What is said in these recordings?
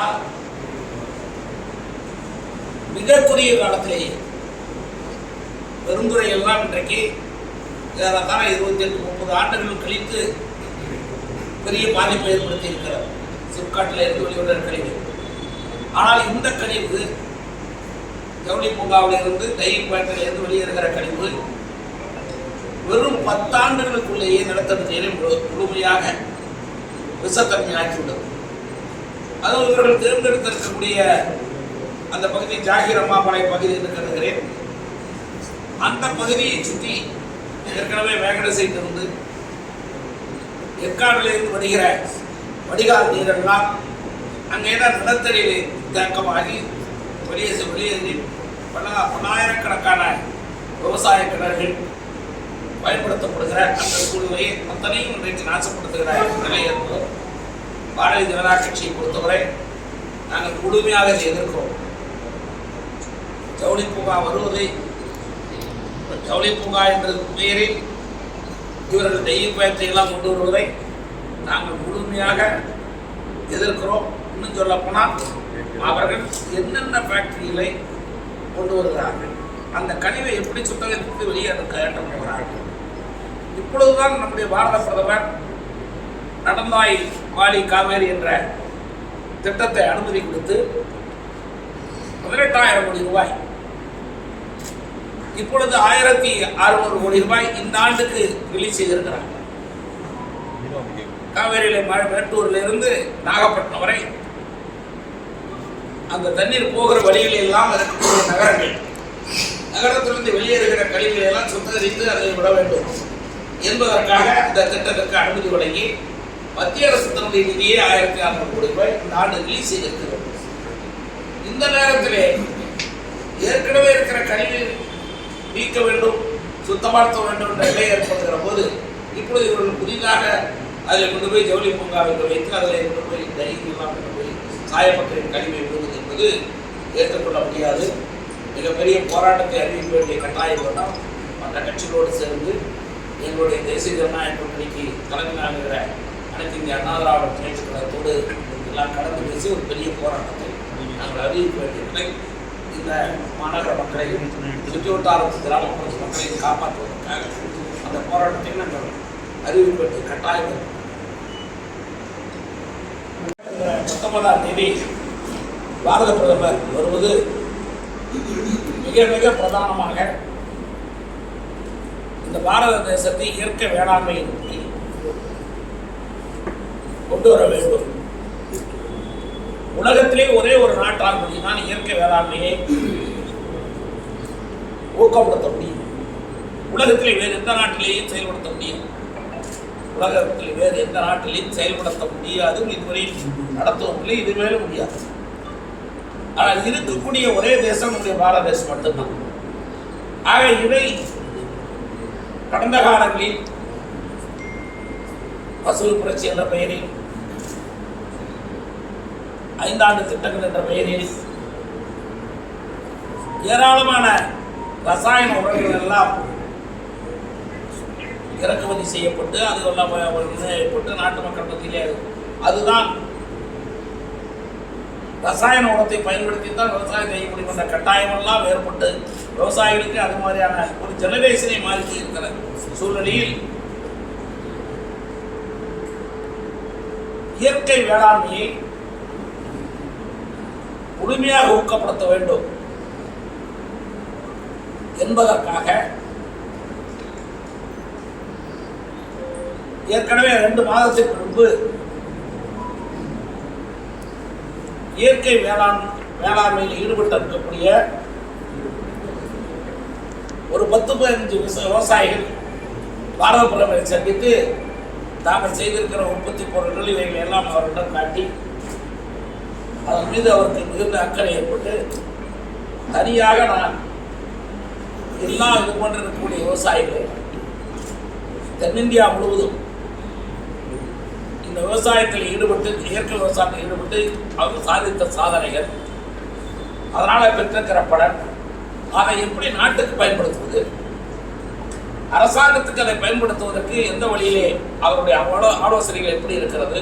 ஆனால் மிக குறுகிய காலத்திலேயே பெருந்துறை எல்லாம் இன்றைக்கு ஏறத்தாழ இருபத்தி எட்டு முப்பது ஆண்டுகள் கழித்து பெரிய பாதிப்பை ஏற்படுத்தி இருக்கிறார் சிப்காட்டில் இருந்து வெளிவர கழிவு. ஆனால் இந்த கழிவு ஜவுளி பூங்காவில் இருந்து டைப்பாட்டில் இருந்து வெளியேறுகிற கழிவு வெறும் பத்தாண்டுகளுக்குள்ளேயே நிலத்தடி நீரை முழு- முழுமையாக விஷத்தன்மையாக்கிவிட்டது அதுவும் இவர்கள் தேர்ந்தெடுத்திருக்கக்கூடிய அந்த பகுதி ஜாகிர் அம்மாபாளைய பகுதி என்று கருதுகிறேன். அந்த பகுதியை சுற்றி ஏற்கனவே வேகட செய்திருந்து ஏற்காடிலிருந்து வருகிற வடிகால் நீரெல்லாம் அங்கே தான் நிலத்தடியில் தேக்கமாகி வெளியே செ- வெளியேறி பல பல்லாயிரக்கணக்கான விவசாய கிணறுகள் பயன்படுத்தப்படுகிற அந்த சூழ்நிலையை அத்தனையும் இன்றைக்கு நாசப்படுத்துகிற நிலை ஏற்படும். பாரதிய ஜனதா கட்சியை பொறுத்தவரை நாங்கள் முழுமையாக எதிர்க்கிறோம். ஜவுளி பூங்கா வருவதை ஜவுளி பூங்கா என்ற பெயரில் இவர்கள் தெய்வ பயத்தை எல்லாம் கொண்டு வருவதை நாங்கள் முழுமையாக எதிர்க்கிறோம். இன்னும் சொல்ல போனால் அவர்கள் என்னென்ன ஃபேக்டரிகளை கொண்டு வருகிறார்கள் அந்த கனிவை எப்படி சுத்தகரித்து வெளியே ஏற்ற போகிறார்கள் இப்பொழுதுதான் நம்முடைய பாரத பிரதமர் நடந்தாய் வாலி காவேரி என்ற திட்டத்தை அனுமதி கொடுத்து பதினெட்டாயிரம் கோடி ரூபாய். இப்பொழுது ஆயிரத்தி அறுநூறு கோடி ரூபாய் இந்த ஆண்டுக்கு ரிலீஸ் செய்திருக்கிறார். காவேரியில மேட்டூர்ல இருந்து நாகப்பட்டினம் வரை அந்த தண்ணீர் போகிற வழிகளில் எல்லாம் இருக்கக்கூடிய நகரங்கள். நகரத்திலிருந்து வெளியேறுகிற கழிவுகளை எல்லாம் சுத்தகரித்து அதை விட வேண்டும் என்பதற்காக அந்த திட்டத்திற்கு அனுமதி வழங்கி மத்திய அரசு தன்னுடைய நிதியை ஆயிரத்தி அறுநூறு கோடி ரூபாய் இந்த ஆண்டு ரிலீஸ் செய்திருக்கிறது இந்த நேரத்திலே ஏற்கனவே இருக்கிற கழிவு நீக்க வேண்டும் சுத்தப்படுத்த வேண்டும் என்ற நிலை ஏற்படுகிற போது இப்பொழுது இவர்கள் புதிதாக அதில் கொண்டு போய் ஜவுளி பூங்கா என்று வைத்து அதில் கொண்டு போய் டைரி எல்லாம் கொண்டு போய் சாயப்பட்டரின் கழிவை விடுவது என்பது ஏற்றுக்கொள்ள முடியாது. மிகப்பெரிய போராட்டத்தை அறிவிக்க வேண்டிய கட்டாயம் வேண்டாம் மற்ற கட்சிகளோடு சேர்ந்து எங்களுடைய தேசிய ஜனநாயக கூட்டணிக்கு தலைமையாகிற அன்னைக்கு இங்கே அண்ணா திராவிட முன்னேற்ற கழகத்தோடு எல்லாம் கடந்து பேசி ஒரு பெரிய போராட்டத்தை நாங்கள் அறிவிக்க வேண்டிய இந்த மாநகர மக்களை சுற்றி வட்டாரத்து கிராமப்புற மக்களை காப்பாற்றுவதற்காக அந்த போராட்டத்தை நாங்கள் அறிவிப்பது கட்டாயம். பத்தொன்பதாம் தேதி பாரத பிரதமர் வருவது மிக மிக பிரதானமாக இந்த பாரத தேசத்தை இயற்கை வேளாண்மையின் கொண்டு வர வேண்டும். உலகத்திலே ஒரே ஒரு நாட்டால் முடியும்தான் இயற்கை வேளாண்மையை ஊக்கப்படுத்த முடியும். உலகத்திலே வேறு எந்த நாட்டிலேயும் செயல்படுத்த முடியும் உலகத்தில் வேறு எந்த நாட்டிலையும் செயல்படுத்த முடியாது. இதுவரை நடத்தவும் இல்லை இதுவேல முடியாது. ஆனால் இருக்கக்கூடிய ஒரே தேசம் நம்முடைய பாரத தேசம் மட்டும்தான். ஆக இதை கடந்த காலங்களில் பசு புரட்சி என்ற பெயரில் ஐந்தாண்டு திட்டங்கள் என்ற பெயரில் ஏராளமான ரசாயன உரங்கள் எல்லாம் இறக்குமதி செய்யப்பட்டு அது எல்லாம் செய்யப்பட்டு நாட்டு மக்கள் மத்தியிலே அதுதான் ரசாயன உரத்தை பயன்படுத்தி தான் விவசாயம் செய்ய முடியும் என்ற கட்டாயமெல்லாம் ஏற்பட்டு விவசாயிகளுக்கு அது மாதிரியான ஒரு ஜெனரேஷனை மாறி இருக்கிற சூழ்நிலையில் இயற்கை வேளாண்மையை முழுமையாக ஊக்கப்படுத்த வேண்டும். என்பதற்காக ஏற்கனவே ரெண்டு மாதத்திற்கு முன்பு இயற்கை வேளாண் வேளாண்மையில் ஈடுபட்டு இருக்கக்கூடிய ஒரு பத்து பதினஞ்சு விவசாயிகள் பாரத பிரதமரை சந்தித்து தாங்கள் செய்திருக்கிற உற்பத்தி பொருட்கள் இவைகள் எல்லாம் அவர்களிடம் காட்டி அதன் மீது அவருக்கு மிகுந்த அக்கறை ஏற்பட்டு தனியாக நான் எல்லா இது போன்று இருக்கக்கூடிய விவசாயிகளை தென்னிந்தியா முழுவதும் இந்த விவசாயத்தில் ஈடுபட்டு இயற்கை விவசாயத்தில் ஈடுபட்டு அவர் சாதித்த சாதனைகள் அதனால் பெற்றிருக்கிற பலன் அதை எப்படி நாட்டுக்கு பயன்படுத்துவது? அரசாங்கத்துக்கு அதை பயன்படுத்துவதற்கு எந்த வழியிலே அவருடைய ஆலோசனைகள் எப்படி இருக்கிறது?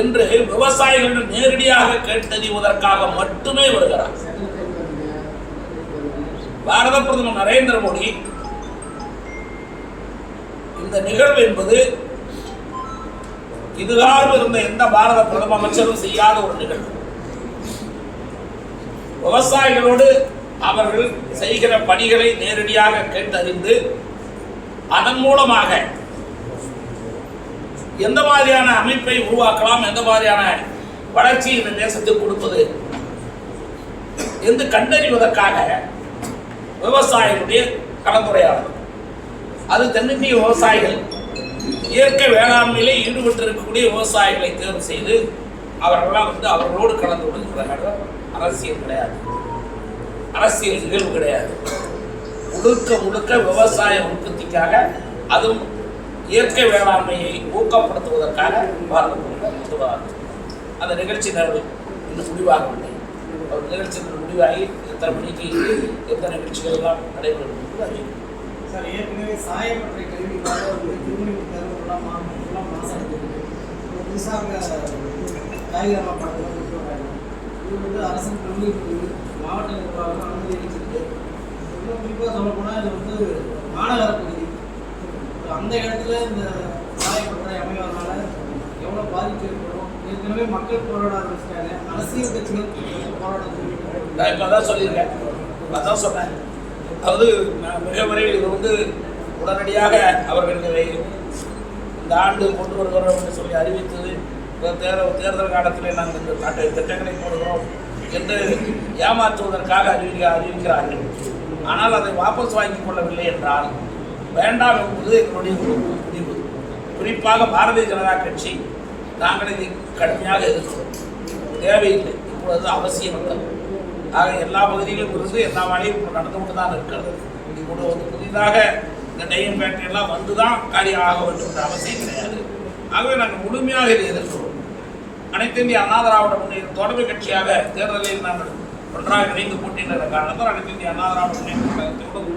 என்று விவசாயிகளிடம் நேரடியாக கேட்டறிவதற்காக மட்டுமே வருகிறார். பாரத பிரதமர் நரேந்திர மோடி இந்த நிகழ்வு என்பது இதுகாலம் இருந்த எந்த பாரத பிரதம அமைச்சரும் செய்யாத ஒரு நிகழ்வு. விவசாயிகளோடு அவர்கள் செய்கிற பணிகளை நேரடியாக கேட்டறிந்து அதன் மூலமாக எந்த மாதிரியான அமைப்பை உருவாக்கலாம் எந்த மாதிரியான வளர்ச்சி இந்த தேசத்துக்கு கொடுப்பது என்று கண்டறிவதற்காக விவசாயிகளுடைய கலந்துரையாடல். அது தென்னிந்திய விவசாயிகள் இயற்கை வேளாண்மையிலே ஈடுபட்டிருக்கக்கூடிய விவசாயிகளை தேர்வு செய்து அவர்களெல்லாம் வந்து அவர்களோடு கலந்து கொள்கிறார்கள் அரசியல் கிடையாது. அரசியல் நிகழ்வு கிடையாது. முழுக்க முழுக்க விவசாய உற்பத்திக்காக அதுவும் இயற்கை வேளாண்மையை ஊக்கப்படுத்துவதற்காக பாரத பிரதமர் முதல்வர் அந்த நிகழ்ச்சி நிறைவு இன்னும் முடிவாகவில்லை ஒரு நிகழ்ச்சி முடிவாகி எத்தனை மணிக்கு எத்தனை நிகழ்ச்சிகள் எல்லாம் நடைபெறும் என்று அறியும் சார் ஏற்கனவே சாயப்பட்ட கல்விக்காக ஒரு திருமணி தருவெல்லாம் மாநிலம் மாசம் ஒரு புதுசாக காய்கறி படத்தில் கொண்டு வராங்க. இது வந்து அரசு கல்வி மாவட்ட நிர்வாகம் அனுமதி அளிச்சிருக்கு. இன்னும் குறிப்பாக சொல்ல போனால் இது வந்து மாநகர பகுதி அந்த இடத்துல இந்த சாயப்பட்டறை அமைவதனால எவ்வளோ பாதிப்பு ஏற்படும்? ஏற்கனவே மக்கள் போராட ஆரம்பிச்சிட்டாங்க. அரசியல் கட்சிகள் போராட்டம் நான் இப்போ அதான் சொல்லியிருக்கேன். அதான் சொன்னேன். அதாவது நான் மிக விரைவில் இது வந்து உடனடியாக அவர்கள் இதை இந்த ஆண்டு கொண்டு வருகிறோம் என்று சொல்லி அறிவித்தது. தேர்தல் தேர்தல் காலத்தில் நாங்கள் இந்த நாட்டு திட்டங்களை போடுகிறோம் என்று ஏமாற்றுவதற்காக அறிவிக்க அறிவிக்கிறார்கள். ஆனால் அதை வாபஸ் வாங்கிக் கொள்ளவில்லை என்றால் வேண்டாம் என்பது எங்களுடைய ஒரு முடிவு. குறிப்பாக பாரதிய ஜனதா கட்சி நாங்கள் இதை கடுமையாக எதிர்க்கிறோம். தேவையில்லை. இப்பொழுது அவசியம் அல்ல. ஆக எல்லா பகுதியிலும் இருந்து எல்லா வேலையும் இப்போ நடந்து கொண்டு தான் இருக்கிறது இப்போது வந்து புதிதாக இந்த டைம் ஃபேக்டரி எல்லாம் வந்து தான் காரியம் ஆக வேண்டும் என்ற அவசியம் கிடையாது. ஆகவே நாங்கள் முழுமையாக இதை எதிர்க்கிறோம். அனைத்து இந்திய அண்ணா திராவிட முன்னேற்ற தொடர்பு கட்சியாக தேர்தலில் நாங்கள் ஒன்றாக இணைந்து போட்டியிட காரணத்தால் அனைத்து இந்திய அண்ணா திராவிட முன்னேற்ற கழகத்தோடு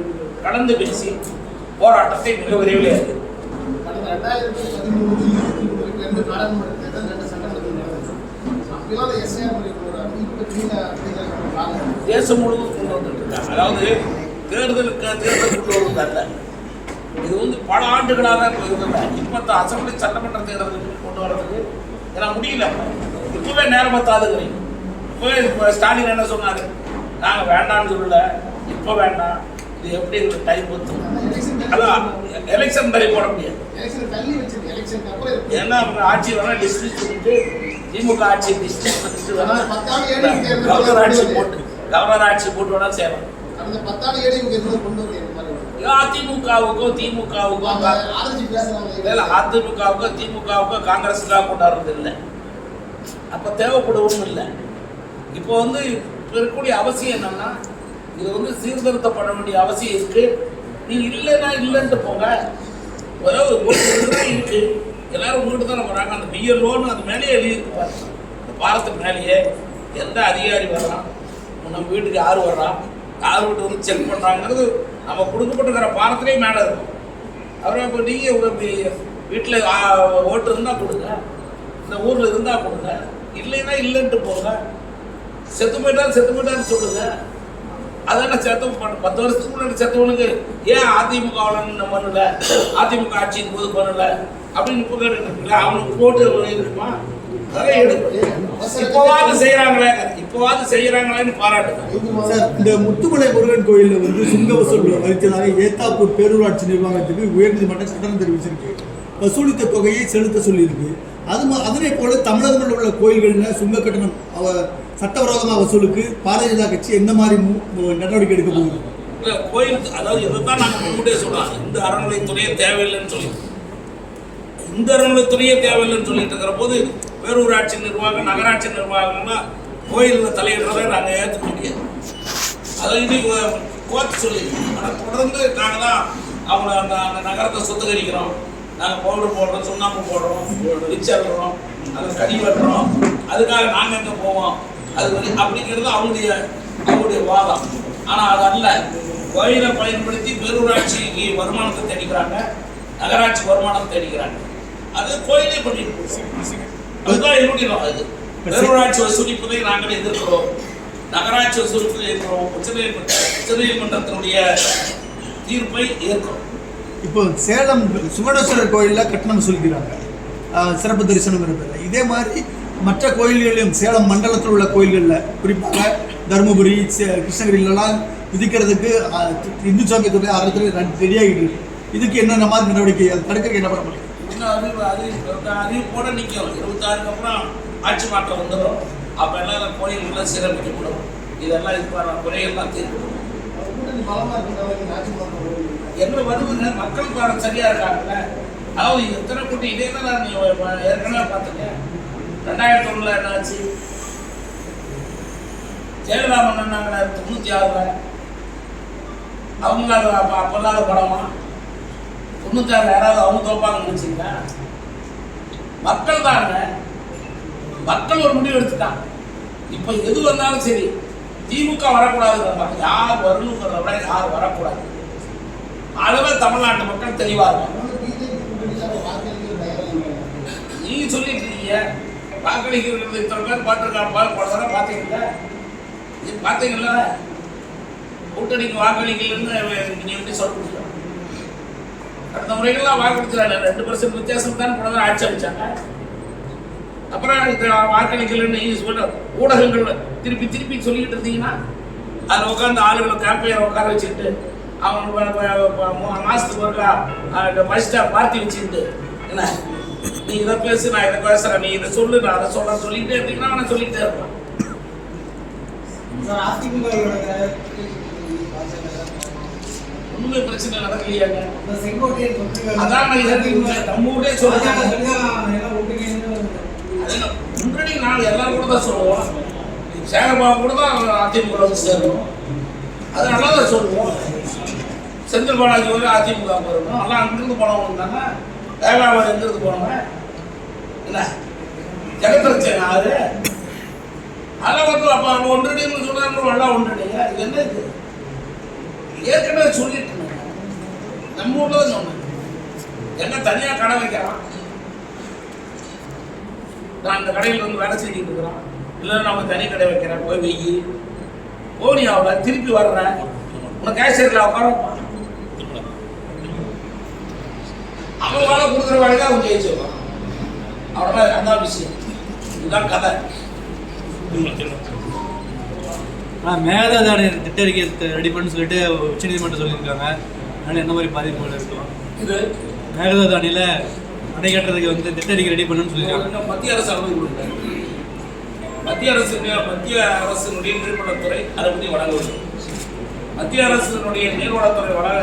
கலந்து பேசி போராட்டத்தை மிக விரைவில். அறிவிக்கிறோம். தேசம் முழுவதும் கொண்டு வந்துட்டு இருக்காங்க அதாவது தேர்தலுக்கு தேர்தல் கொண்டு வருவது அல்ல. இது வந்து பல ஆண்டுகளாக இப்போ இருந்தது இப்போ அசம்பிளி சட்டமன்ற தேர்தலுக்கு கொண்டு வர்றதுக்கு ஏன்னா முடியல. இப்பவே நேரம் பத்தாதுங்கிறீங்க. இப்பவே இப்போ ஸ்டாலின் என்ன சொன்னாரு? நாங்கள் வேண்டாம்னு சொல்லல. இப்போ வேண்டாம். இது எப்படி டைம் பத்தும் அதான் எலெக்ஷன் தள்ளி போட முடியாது. அப்புறம் ஏன்னா ஆட்சி வேணா டிஸ்ட்ரிக் பண்ணிட்டு திமுக ஆட்சி டிஸ்ட்ரிக் பண்ணிட்டு வேணா கவர்னர் ஆட்சி போட்டு கவர்னர் ஆட்சி போட்டு வேணா சேரும் கடந்த பத்தாண்டு ஏடிஎம்கே அதிமுகவுக்கோ திமுகவுக்கோ அதிமுகவுக்கோ திமுகவுக்கோ காங்கிரஸுக்காக கொண்டாடுறது இல்லை. அப்ப தேவைப்படுவோம் இல்லை. இப்போ வந்து இருக்கக்கூடிய அவசியம் என்னன்னா இது வந்து சீர்திருத்தம் பண்ண வேண்டிய அவசியம் இருக்கு. நீ இல்லைன்னா இல்லைன்ட்டு போங்க. அதாவது ஒரு தான் இருக்கு. எல்லாரும் உங்ககிட்ட தான் வராங்க அந்த பிஎல்ஓன்னு அது மேலேயே எழுதியிருக்கு பாருங்க அந்த பாலத்துக்கு மேலேயே. எந்த அதிகாரி வர்றான்? நம்ம வீட்டுக்கு யார் வர்றான் யார் வீட்டு வந்து செக் பண்ணுறாங்கிறது நம்ம கொடுக்கப்பட்டுக்கிற பாலத்திலே மேலே இருக்கும். அப்புறம் இப்போ நீங்கள் உங்கள் வீட்டில் ஓட்டு இருந்தால் கொடுங்க. இந்த ஊரில் இருந்தால் கொடுங்க. இல்லைன்னா இல்லைன்ட்டு போங்க. செத்து போயிட்டாலும் செத்து போயிட்டான்னு சொல்லுங்கள் அதெல்லாம் செத்து பண்ண பத்து வருஷத்துக்கு முன்னாடி செத்தவனுக்கு ஏன் அதிமுகவில் நம்ம பண்ணல? அதிமுக ஆட்சியின் போது பண்ணல? அப்படின்னு இப்போ கேட்டுருக்கீங்களா அவனுக்கு போட்டு இருக்குமா? இப்போவாது செய்கிறாங்களே இப்போவாது செய்கிறாங்களேன்னு பாராட்டுங்க இந்த முத்துமலை முருகன் கோயிலில் வந்து சுங்க வசூல் அளித்ததாக ஏத்தாப்பூர் பேரூராட்சி நிர்வாகத்துக்கு உயர்நீதிமன்றம் கட்டணம் தெரிவிச்சிருக்கு. வசூலித்த தொகையை செலுத்த சொல்லியிருக்கு. அது அதனை போல தமிழகத்தில் உள்ள கோயில்களில் சுங்க கட்டணம் அவ சட்டவிரோதமாக வசூலுக்கு பாரதிய ஜனதா கட்சி எந்த மாதிரி நடவடிக்கை எடுக்க போகுது? இல்லை கோயில் அதாவது இதைத்தான் நாங்கள் முன்கூட்டியே சொல்லலாம் இந்த அறநிலைத்துறையே தேவையில்லைன்னு சொல்லி இந்த அறநிலைத்துறையே தேவையில்லைன்னு சொல்லிட்டு இருக்கிற போது பேரூராட்சி நிர்வாகம் நகராட்சி நிர்வாகம்னா கோயிலில் தலையிடுறதை நாங்கள் ஏற்றுக்க முடியாது. அதை இனி கோர்த்து சொல்லி ஆனால் தொடர்ந்து நாங்கள் தான் அவங்கள அந்த அந்த நகரத்தை சுத்தகரிக்கிறோம். நாங்கள் பவுடர் போடுறோம் சுண்ணாம்பு போடுறோம் விச்சல்றோம் அது கடி வெட்டுறோம். அதுக்காக நாங்கள் எங்கே போவோம்? அது வந்து அப்படிங்கிறது அவங்களுடைய அவங்களுடைய வாதம். ஆனால் அது அல்ல. கோயிலை பயன்படுத்தி பேரூராட்சிக்கு வருமானத்தை தேடிக்கிறாங்க நகராட்சி வருமானத்தை தேடிக்கிறாங்க. அது கோயிலே பண்ணிட்டு அதுதான் என்னுடைய நோ- இது பேரூராட்சி வசூலிப்பதை நாங்கள் எதிர்க்கிறோம். நகராட்சி வசூலிப்பதை எதிர்க்கிறோம். உச்சநீதிமன்ற உச்சநீதிமன்றத்தினுடைய தீர்ப்பை ஏற்கிறோம். இப்போ சேலம் சுவனேஸ்வரர் கோயிலில் கட்டணம் சொல்லிக்கிறாங்க சிறப்பு தரிசனங்கிற பேரில் இதே மாதிரி மற்ற கோயில்களிலும் சேலம் மண்டலத்தில் உள்ள கோயில்களில் குறிப்பாக தருமபுரி சே- கிருஷ்ணகிரியிலலாம் விதிக்கிறதுக்கு இந்து சமயத்துறை அறத்துல ரெடியாகிட்டு இருக்கு. இதுக்கு என்னென்ன மாதிரி நடவடிக்கை அது தடுக்க என்ன பண்ண முடியும்? இன்னும் அறிவு அறிவு அறிவிப்போட நிற்கும் இருபத்தாறுக்கு அப்புறம் ஆட்சி மாற்றம் வந்துடும். அப்போ எல்லாம் கோயில்கள்லாம் சீரமைக்கப்படும். இதெல்லாம் இதுக்கான குறைகள்லாம் தீர்க்கப்படும் என்ன வருதுங்க மக்கள் பாரம் சரியா இருக்காங்கல்ல? அதாவது எத்தனை கூட்டி இதே தான் நான் நீ ஏற்கனவே பார்த்துங்க ரெண்டாயிரத்தி ஒண்ணுல என்னாச்சு ஜெயலலிதா மன்னனாங்க தொண்ணூத்தி ஆறுல. அவங்க அப்ப அப்பல்லாத படமா? தொண்ணூத்தி ஆறுல யாராவது அவங்க தோப்பாங்கன்னு நினைச்சீங்களா? மக்கள் தாங்க மக்கள் ஒரு முடிவு எடுத்துட்டாங்க. இப்ப எது வந்தாலும் சரி திமுக வரக்கூடாதுங்கிற யார் வரணுங்கிறத விட யார் வரக்கூடாது? அளவில் தமிழ்நாட்டு மக்கள் தெளிவா இருக்காங்க அதனால பிஜேபி கூட்டணியில அவங்க வாக்களிக்கிறது தயாரா இல்லை. நீங்க சொல்லிட்டு இருக்கீங்க வாக்களிக்கிறது இத்தனை பேர் பார்த்துருக்காங்க போன தடவை பார்த்தீங்களா இது பார்த்தீங்களா கூட்டணிக்கு வாக்களிக்கலன்னு நீங்க எப்படி சொல்ல முடியும்? கடந்த முறைகள்லாம் வாக்களிச்சாங்க. ரெண்டு பர்சன்ட் வித்தியாசம் தான் போன தடவை ஆட்சி அமைச்சாங்க அப்புறம் இது வாக்களிக்கலன்னு நீங்க சொல்ல ஊடகங்கள் திருப்பி திருப்பி சொல்லிக்கிட்டு இருந்தீங்கன்னா அதில் உட்காந்து ஆளுகளை கேம்பையர் உட்கார வச்சுக்கிட்டு அவங்க மாசத்துக்கு ஒருக்கா ஃபர்ஸ்டா பார்ட்டி வச்சுக்கிட்டு என்ன? நீ இதை பேசு நான் இதை பேசுறேன் நீ இதை சொல்லு நான் அதை சொல்றேன் சொல்லிக்கிட்டே இருந்தீங்கன்னா நான் சொல்லிக்கிட்டே இருப்பேன். ஒண்ணுமே பிரச்சனை நடக்கலையாங்க. அதான் நம்ம ஊரே அது நாங்கள் எல்லாரும் கூட தான் சொல்லுவோம். சேகர்பாபு கூட தான் அதிமுக வந்து சேரணும். அது நல்லா தான் சொல்லுவோம். செந்தில் பாலாஜி வந்து அதிமுக வரணும். எல்லாம் அங்கிருந்து போனவங்க தானே தேவாபாடு எங்கிருந்து போனவங்க. என்ன? ஜெகத்ரட்சன் ஆறு அதெல்லாம் வந்து அப்போ அவங்க ஒன்றிணைன்னு சொன்னாங்க எல்லாம் ஒன்றிணைங்க. இது என்ன இது? ஏற்கனவே சொல்லிட்டு நம்ம ஊரில் தான் சொன்னேன். என்ன தனியாக கடை வைக்கிறான் நான் அந்த கடையில் வந்து வேலை செஞ்சுட்டு இருக்கிறோம் இல்லை நம்ம தனி கடை வைக்கிறேன். போய் வெயி போனி அவளை திருப்பி வர்றேன். உனக்கு கேஷியரில் உட்கார. அவன் வேலை கொடுக்குற வேலை தான் அவன் ஜெயிச்சிருக்கான் அவ்வளோதான் அதான் விஷயம். இதுதான் கதை. மேகதாதான திட்டறிக்கை ரெடி பண்ணு சொல்லிட்டு உச்சநீதிமன்றம் சொல்லியிருக்காங்க. அதனால என்ன மாதிரி பாதிப்புகள் இருக்கும்? இது மேகதாதானியில் அணை கட்டுறதுக்கு வந்து திட்டறிக்கை ரெடி பண்ணுன்னு சொல்லியிருக்காங்க. மத்திய அரசு அனுமதி கொடுக்குறாங்க மத்திய அரசு மத்திய அரசினுடைய நீர்வளத்துறை அனுமதி வழங்க வேண்டும். மத்திய அரசினுடைய நீர்வளத்துறை வழங்க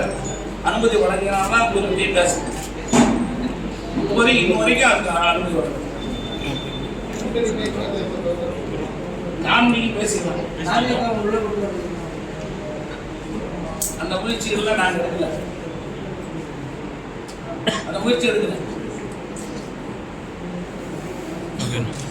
அனுமதி வழங்கினால்தான் ஒரு வித்தியாசம் பேசணும். இதுவரை இன்னும் வரைக்கும் அதுக்கு அனுமதி வழங்கணும் நான் நீங்க பேசிக்கலாம். அந்த முயற்சிகள்லாம் நாங்கள் எடுக்கல. அந்த முயற்சி எடுக்கல. bugün.